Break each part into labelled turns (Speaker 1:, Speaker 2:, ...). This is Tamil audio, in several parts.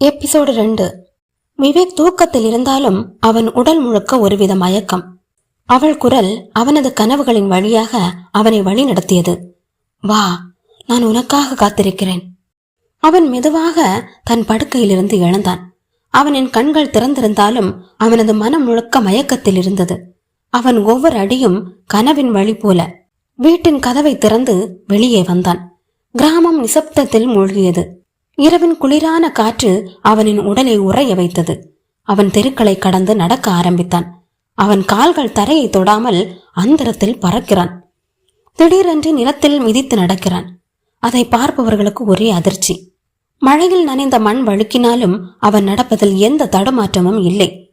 Speaker 1: எபிசோடு ரெண்டு. விவேக் தூக்கத்தில் இருந்தாலும் அவன் உடல் முழுக்க ஒருவித மயக்கம். அவள் குரல் அவனது கனவுகளின் வழியாக அவனை வழி நடத்தியது வா நான் உனக்காக காத்திருக்கிறேன். அவன் மெதுவாக தன் படுக்கையிலிருந்து எழுந்தான். அவனின் கண்கள் திறந்திருந்தாலும் அவனது மனம் முழுக்க மயக்கத்தில் இருந்தது. அவன் ஒவ்வொரு அடியும் கனவின் வழி போல வீட்டின் கதவை திறந்து வெளியே வந்தான். கிராமம் நிசப்தத்தில் மூழ்கியது. இரவின் குளிரான காற்று அவனின் உடலை உறைய வைத்தது. அவன் தெருக்களை கடந்து நடக்க ஆரம்பித்தான். அவன் கால்கள் தரையை தொடாமல் அந்தரத்தில் பறக்கிறான். திடீரென்று நிலத்தில் மிதித்து நடக்கிறான். அதை பார்ப்பவர்களுக்கு ஒரே அதிர்ச்சி. மழையில் நனைந்த மண் வழுக்கினாலும் அவன் நடப்பதில் எந்த தடுமாற்றமும் இல்லை.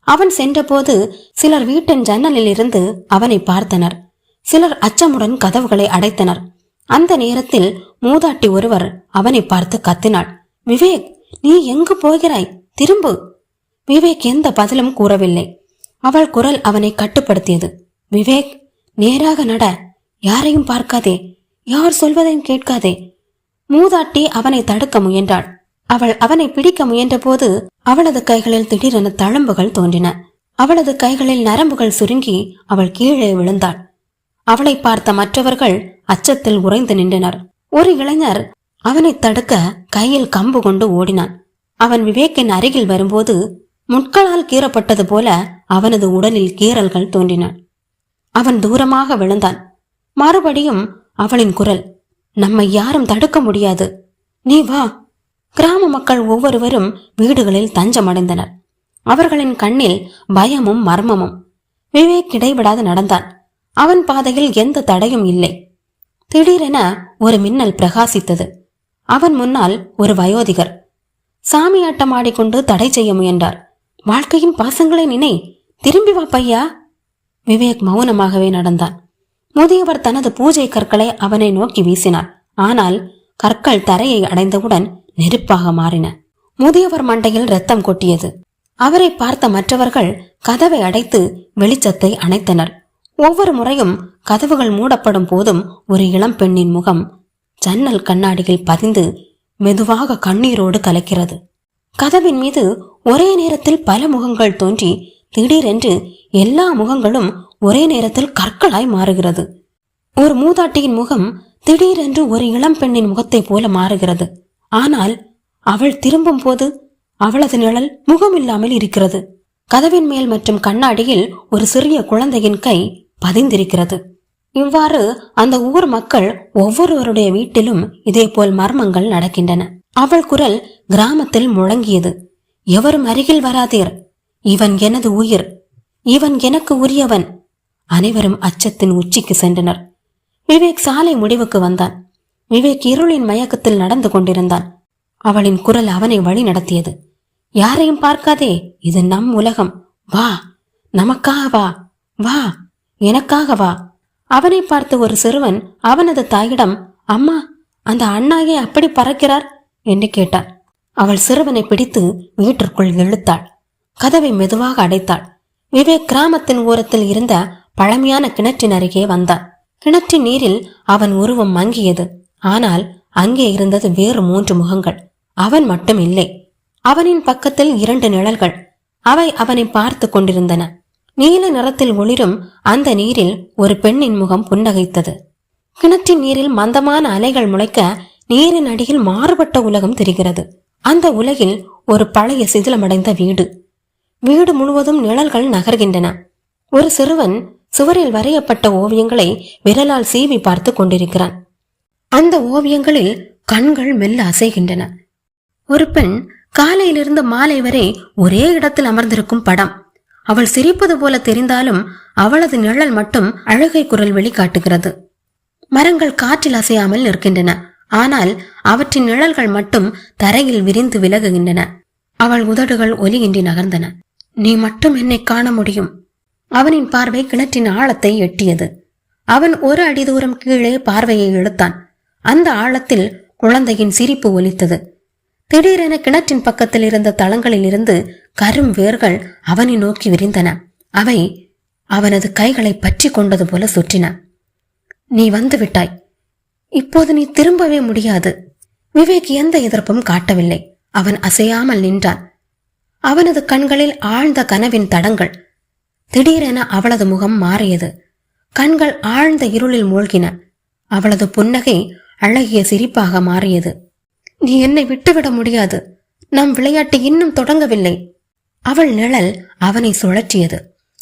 Speaker 1: அவன் சென்றபோது சிலர் வீட்டின் ஜன்னலில் இருந்து அவனை பார்த்தனர். சிலர் அச்சமுடன் கதவுகளை அடைத்தனர். அந்த நேரத்தில் மூதாட்டி ஒருவர் அவனை பார்த்து கத்தினாள். விவேக் நீ எங்கு போகிறாய்? திரும்பு. விவேக் எந்த பதிலும் கூறவில்லை. அவள் குரல் அவனை கட்டுப்படுத்தியது. விவேக் நேராக நட. யாரையும் பார்க்காதே. யார் சொல்வதையும் கேட்காதே. மூதாட்டி அவனை தடுக்க முயன்றாள். அவள் அவனை பிடிக்க முயன்றபோது அவளது கைகளில் திடீரென தழும்புகள் தோன்றின. அவளது கைகளில் நரம்புகள் சுருங்கி அவள் கீழே விழுந்தாள். அவளை பார்த்த மற்றவர்கள் அச்சத்தில் உறைந்து நின்றனர். ஒரு இளைஞர் அவனை தடுக்க கையில் கம்பு கொண்டு ஓடினான். அவன் விவேக்கின் அருகில் வரும்போது முட்களால் கீறப்பட்டது போல அவனது உடலில் கீறல்கள் தோன்றின. அவன் தூரமாக விழுந்தான். மறுபடியும் அவளின் குரல் நம்மை யாரும் தடுக்க முடியாது. நீ வா. கிராம மக்கள் ஒவ்வொருவரும் வீடுகளில் தஞ்சமடைந்தனர். அவர்களின் கண்ணில் பயமும் மர்மமும். விவேக் இடைவிடாது நடந்தான். அவன் பாதையில் எந்த தடையும் இல்லை. திடீரென ஒரு மின்னல் பிரகாசித்தது. அவன் முன்னால் ஒரு வயோதிகர். சாமியாட்டம் ஆடிக்கொண்டு தடை செய்ய முயன்றார். வாழ்க்கையின் பாசங்களை நினை. திரும்பி வா பையா. விவேக் மௌனமாகவே நடந்தான். முதியவர் தனது பூஜை கற்களை அவனை நோக்கி வீசினார். ஆனால் கற்கள் தரையை அடைந்தவுடன் நெருப்பாக மாறின. முதியவர் மண்டையில் ரத்தம் கொட்டியது. அவரை பார்த்த மற்றவர்கள் கதவை அடைத்து வெளிச்சத்தை அணைத்தனர். ஒவ்வொரு முறையும் கதவுகள் மூடப்படும் போதும் ஒரு இளம் பெண்ணின் முகம் ஜன்னல் கண்ணாடியில் பதிந்து மெதுவாக கண்ணீரோடு கலக்கிறது. கதவின் மீது ஒரே நேரத்தில் பல முகங்கள் தோன்றி திடீரென்று எல்லா முகங்களும் ஒரே நேரத்தில் கற்களாய் மாறுகிறது. ஒரு மூதாட்டியின் முகம் திடீரென்று ஒரு இளம் பெண்ணின் முகத்தைப் போல மாறுகிறது. ஆனால் அவள் திரும்பும் போது அவளது நிழல் முகமில்லாமல் இருக்கிறது. கதவின் மேல் மற்றும் கண்ணாடியில் ஒரு சிறிய குழந்தையின் கை பதிந்திருக்கிறது. இவ்வாறு அந்த ஊர் மக்கள் ஒவ்வொருவருடைய வீட்டிலும் இதேபோல் மர்மங்கள் நடக்கின்றன. அவள் குரல் கிராமத்தில் முழங்கியது. எவரும் அருகில் வராதீர். இவன் எனது உயிர். இவன் எனக்கு உரியவன். அனைவரும் அச்சத்தின் உச்சிக்கு சென்றனர். விவேக் சாலை முடிவுக்கு வந்தான். விவேக் இருளின் மயக்கத்தில் நடந்து கொண்டிருந்தான். அவளின் குரல் அவனை வழி நடத்தியது. யாரையும் பார்க்காதே. இது நம் உலகம். வா. நமக்காக வா. வா. எனக்காகவா? அவனை பார்த்து ஒரு சிறுவன் அவனது தாயிடம் அம்மா அந்த அண்ணாயை அப்படி பறக்கிறார்? என்று கேட்டான். அவள் சிறுவனை பிடித்து வீட்டிற்குள் இழுத்தாள். கதவை மெதுவாக அடைத்தாள். விவேக் கிராமத்தின் ஓரத்தில் இருந்த பழமையான கிணற்றின் அருகே வந்தான். கிணற்றின் நீரில் அவன் உருவம் மங்கியது. ஆனால் அங்கே இருந்தது வேறு மூன்று முகங்கள். அவன் மட்டும் இல்லை. அவனின் பக்கத்தில் இரண்டு நிழல்கள். அவை அவனை பார்த்து கொண்டிருந்தன. நீல நிறத்தில் ஒளிரும் அந்த நீரில் ஒரு பெண்ணின் முகம் புன்னகைத்தது. கிணற்றின் நீரில் மந்தமான அலைகள் முளைக்க நீரின் அடியில் மாறுபட்ட உலகம் தெரிகிறது. அந்த உலகில் ஒரு பழைய சிதிலமடைந்த வீடு. வீடு முழுவதும் நிழல்கள் நகர்கின்றன. ஒரு சிறுவன் சுவரில் வரையப்பட்ட ஓவியங்களை விரலால் சீவி பார்த்து கொண்டிருக்கிறான். அந்த ஓவியங்களில் கண்கள் மெல்ல அசைகின்றன. ஒரு பெண் காலையிலிருந்து மாலை வரை ஒரே இடத்தில் அமர்ந்திருக்கும் படம். அவள் சிரிப்பது போல தெரிந்தாலும் அவளது நிழல் மட்டும் அழுகை குரல் வெளிக்காட்டுகிறது. மரங்கள் காற்றில் அசையாமல் நிற்கின்றன. ஆனால் அவற்றின் நிழல்கள் மட்டும் தரையில் விரிந்து விலகுகின்றன. அவள் உதடுகள் ஒலியின்றி நகர்ந்தன. நீ மட்டும் என்னை காண முடியும். அவனின் பார்வை கிணற்றின் ஆழத்தை எட்டியது. அவன் ஒரு அடி தூரம் கீழே பார்வையை இழுத்தான். அந்த ஆழத்தில் குழந்தையின் சிரிப்பு ஒலித்தது. திடீரென கிணற்றின் பக்கத்தில் இருந்த தளங்களில் இருந்து கரும் வேர்கள் அவனை நோக்கி விரிந்தன. அவை அவனது கைகளை பற்றி கொண்டது போல சுற்றின. நீ வந்து விட்டாய். இப்போது நீ திரும்பவே முடியாது. விவேக் எந்த எதிர்ப்பும் காட்டவில்லை. அவன் அசையாமல் நின்றான். அவனது கண்களில் ஆழ்ந்த கனவின் தடங்கள். திடீரென அவளது முகம் மாறியது. கண்கள் ஆழ்ந்த இருளில் மூழ்கின. அவளது புன்னகை அழகிய சிரிப்பாக மாறியது. நீ என்னை விட்டுவிட முடியாது. நம் விளையாட்டு இன்னும் தொடங்கவில்லை. அவள் நிழல் அவனை சுழற்றியது.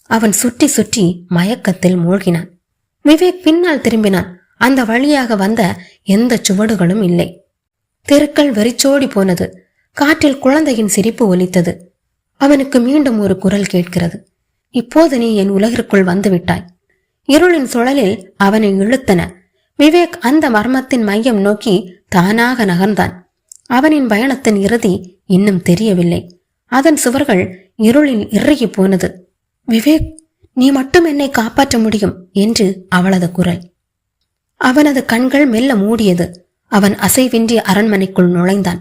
Speaker 1: அவன் சுற்றி சுற்றி மயக்கத்தில் மூழ்கினான். விவேக் பின்னால் திரும்பினான். அந்த வழியாக வந்த எந்த சுவடுகளும் இல்லை. தெருக்கள் வெறிச்சோடி போனது. காற்றில் குழந்தையின் சிரிப்பு ஒலித்தது. அவனுக்கு மீண்டும் ஒரு குரல் கேட்கிறது. இப்போது நீ என் உலகிற்குள் வந்து விட்டாய் இருளின் சுழலில் அவனை இழுத்தன. விவேக் அந்த மர்மத்தின் மையம் நோக்கி தானாக நகர்ந்தான். அவனின் பயணத்தின் இறுதி இன்னும் தெரியவில்லை. அதன் சுவர்கள் இருளில் இறுகி போனது. விவேக் நீ மட்டும் என்னை காப்பாற்ற முடியும் என்று அவளது குரல். அவனது கண்கள் மெல்ல மூடியது. அவன் அசைவின்றி அரண்மனைக்குள் நுழைந்தான்.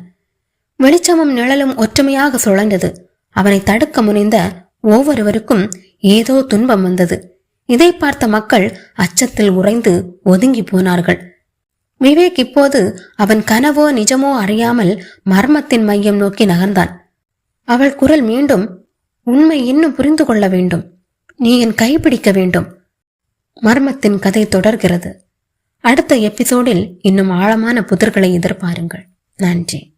Speaker 1: வெளிச்சமும் நிழலும் ஒற்றுமையாக சுழண்டது அவனை தடுக்க முனைந்த ஒவ்வொருவருக்கும் ஏதோ துன்பம் வந்தது. இதை பார்த்த மக்கள் அச்சத்தில் உறைந்து ஒதுங்கி போனார்கள். விவேக் இப்போது அவன் கனவோ நிஜமோ அறியாமல் மர்மத்தின் மையம் நோக்கி நகர்ந்தான். அவள் குரல் மீண்டும் உண்மை இன்னும் புரிந்து கொள்ள வேண்டும். நீ என் கைப்பிடிக்க வேண்டும். மர்மத்தின் கதை தொடர்கிறது. அடுத்த எபிசோடில் இன்னும் ஆழமான புதிர்களை எதிர்பாருங்கள். நன்றி.